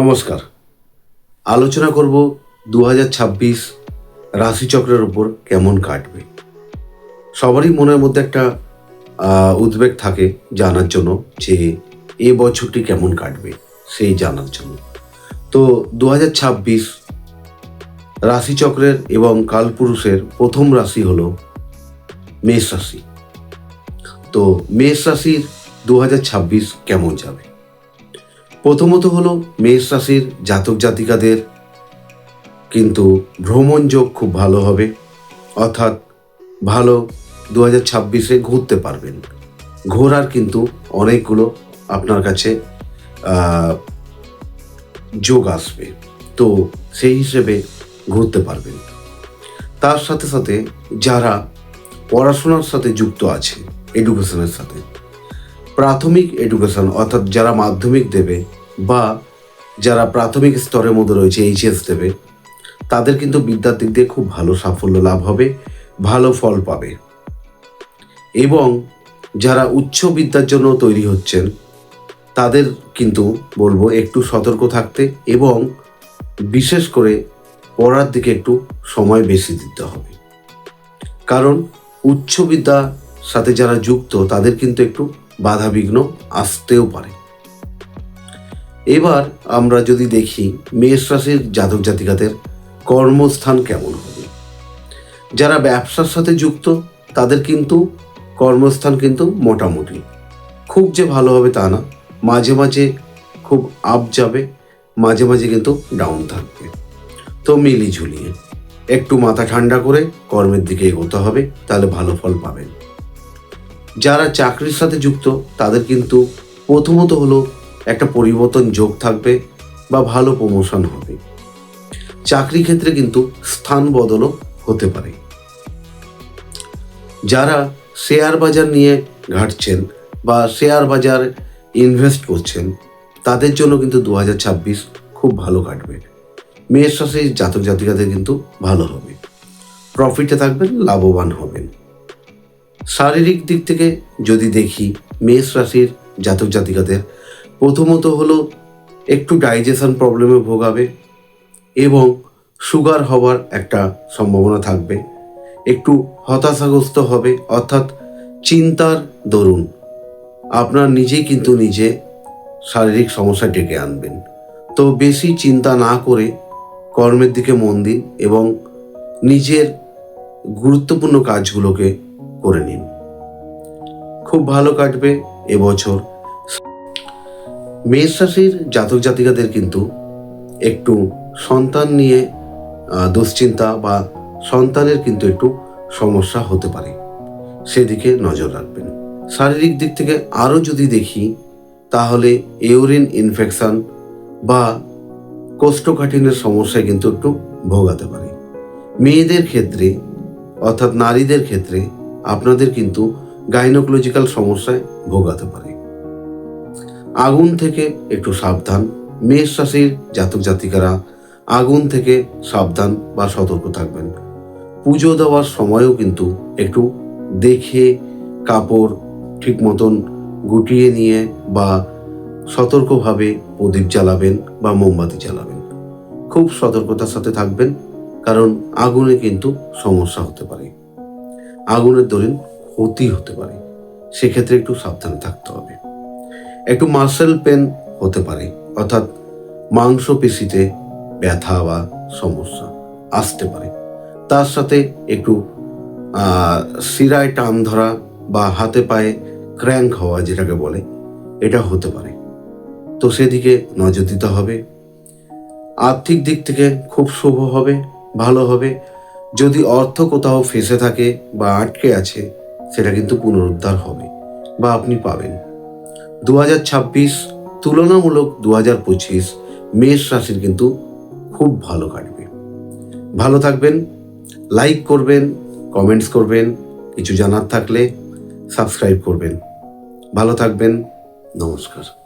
নমস্কার। আলোচনা করব দু হাজার ছাব্বিশ রাশিচক্রের উপর কেমন কাটবে। সবারই মনের মধ্যে একটা উদ্বেগ থাকে জানার জন্য যে এ বছরটি কেমন কাটবে সেই জানার জন্য। তো দু হাজার ছাব্বিশ রাশিচক্রের এবং কালপুরুষের প্রথম রাশি হল মেষ রাশি। তো মেষ রাশির দু ছাব্বিশ কেমন যাবে? প্রথমত হলো মেষ রাশির জাতক জাতিকাদের, কিন্তু ভ্রমণ যোগ খুব ভালো হবে। অর্থাৎ ভালো দু হাজার ছাব্বিশে ঘুরতে পারবেন। ঘোরার কিন্তু অনেকগুলো আপনার কাছে যোগ আসবে। তো সেই হিসেবে ঘুরতে পারবেন। তার সাথে সাথে যারা পড়াশোনার সাথে যুক্ত আছে এডুকেশনের সাথে প্রাথমিক এডুকেশন অর্থাৎ যারা মাধ্যমিক দেবে বা যারা প্রাথমিক স্তরের মধ্যে রয়েছে এইচএস দেবে, তাদের কিন্তু বিদ্যার দিক দিয়ে খুব ভালো সাফল্য লাভ হবে, ভালো ফল পাবে। এবং যারা উচ্চ বিদ্যার জন্য তৈরি হচ্ছেন, তাদের কিন্তু বলব একটু সতর্ক থাকতে এবং বিশেষ করে পড়ার দিকে একটু সময় বেশি দিতে হবে। কারণ উচ্চ বিদ্যার সাথে যারা যুক্ত, তাদের কিন্তু একটু বাধা বিঘ্ন আসতেও পারে। এবার আমরা যদি দেখি মেষ রাশির জাতক জাতিকাদের কর্মস্থান কেমন হবে। যারা ব্যবসার সাথে যুক্ত, তাদের কিন্তু কর্মস্থান কিন্তু মোটামুটি। খুব যে ভালো হবে তা না, মাঝে মাঝে খুব আপ যাবে, মাঝে মাঝে কিন্তু ডাউন থাকবে। তো মিলি ঝুলিয়ে একটু মাথা ঠান্ডা করে কর্মের দিকে এগোতে হবে, তাহলে ভালো ফল পাবেন। যারা চাকরির সাথে যুক্ত, তাদের কিন্তু প্রথমত হলো একটা পরিবর্তন যোগ থাকবে বা ভালো প্রমোশন হবে। চাকরি ক্ষেত্রে কিন্তু স্থান বদলও হতে পারে। যারা শেয়ার বাজার নিয়ে ঘাটছেন বা শেয়ার বাজার ইনভেস্ট করছেন, তাদের জন্য কিন্তু দু হাজার ছাব্বিশ খুব ভালো কাটবে। মেয়ের রাশির জাতক জাতিকাদের কিন্তু ভালো হবে। প্রফিটে থাকবেন, লাভবান হবেন। শারীরিক দিক থেকে যদি দেখি, মেষ রাশির জাতক জাতিকাদের, প্রথমত হলো একটু ডাইজেশন প্রবলেমে ভোগাবে এবং সুগার হওয়ার একটা সম্ভাবনা থাকবে। একটু হতাশাগ্রস্ত হবে, অর্থাৎ চিন্তার দরুন আপনার নিজেই কিন্তু নিজে শারীরিক সমস্যা ডেকে আনবেন। তো বেশি চিন্তা না করে কর্মের দিকে মন দিন এবং নিজের গুরুত্বপূর্ণ কাজগুলোকে করে নিন। খুব ভালো কাটবে এবছর। মেষ রাশির জাতক জাতিকাদের কিন্তু একটু সন্তান নিয়ে দুশ্চিন্তা বা সন্তানের কিন্তু একটু সমস্যা হতে পারে। সেদিকে নজর রাখবেন। শারীরিক দিক থেকে আরও যদি দেখি, তাহলে ইউরিন ইনফেকশন বা কোষ্ঠকাঠিন্যের সমস্যায় কিন্তু একটু ভোগাতে পারে। মেয়েদের ক্ষেত্রে, অর্থাৎ নারীদের ক্ষেত্রে আপনাদের কিন্তু গাইনোকোলজিক্যাল সমস্যায় ভোগাতে পারে। আগুন থেকে একটু সাবধান, মেষ রাশির জাতক জাতিকারা আগুন থেকে সাবধান বা সতর্ক থাকবেন। পুজো দেওয়ার সময়ও কিন্তু একটু দেখে, কাপড় ঠিক মতন গুটিয়ে নিয়ে বা সতর্কভাবে প্রদীপ জ্বালাবেন বা মোমবাতি জ্বালাবেন। খুব সতর্কতার সাথে থাকবেন, কারণ আগুনে কিন্তু সমস্যা হতে পারে। আগুনের দরুন ক্ষতি হতে পারে। সেক্ষেত্রে একটু সাবধানে থাকতে হবে। একটু মার্সেল পেন হতে পারে, অর্থাৎ মাংস পেশিতে ব্যথা বা সমস্যা আসতে পারে। তার সাথে একটু শিরায় টান ধরা বা হাতে পায়ে ক্র্যাঙ্ক হওয়া যেটাকে বলে, এটা হতে পারে। তো সেদিকে নজর দিতে হবে। আর্থিক দিক থেকে খুব শুভ হবে, ভালো হবে। যদি অর্থ কোথাও ফেসে থাকে বা আটকে আছে, সেটা কিন্তু পুনরুদ্ধার হবে বা আপনি পাবেন। দু হাজার ছাব্বিশ তুলনামূলক দু হাজার পঁচিশ মেষ রাশির কিন্তু খুব ভালো কাটবে। ভালো থাকবেন, লাইক করবেন, কমেন্টস করবেন, কিছু জানার থাকলে সাবস্ক্রাইব করবেন। ভালো থাকবেন, নমস্কার।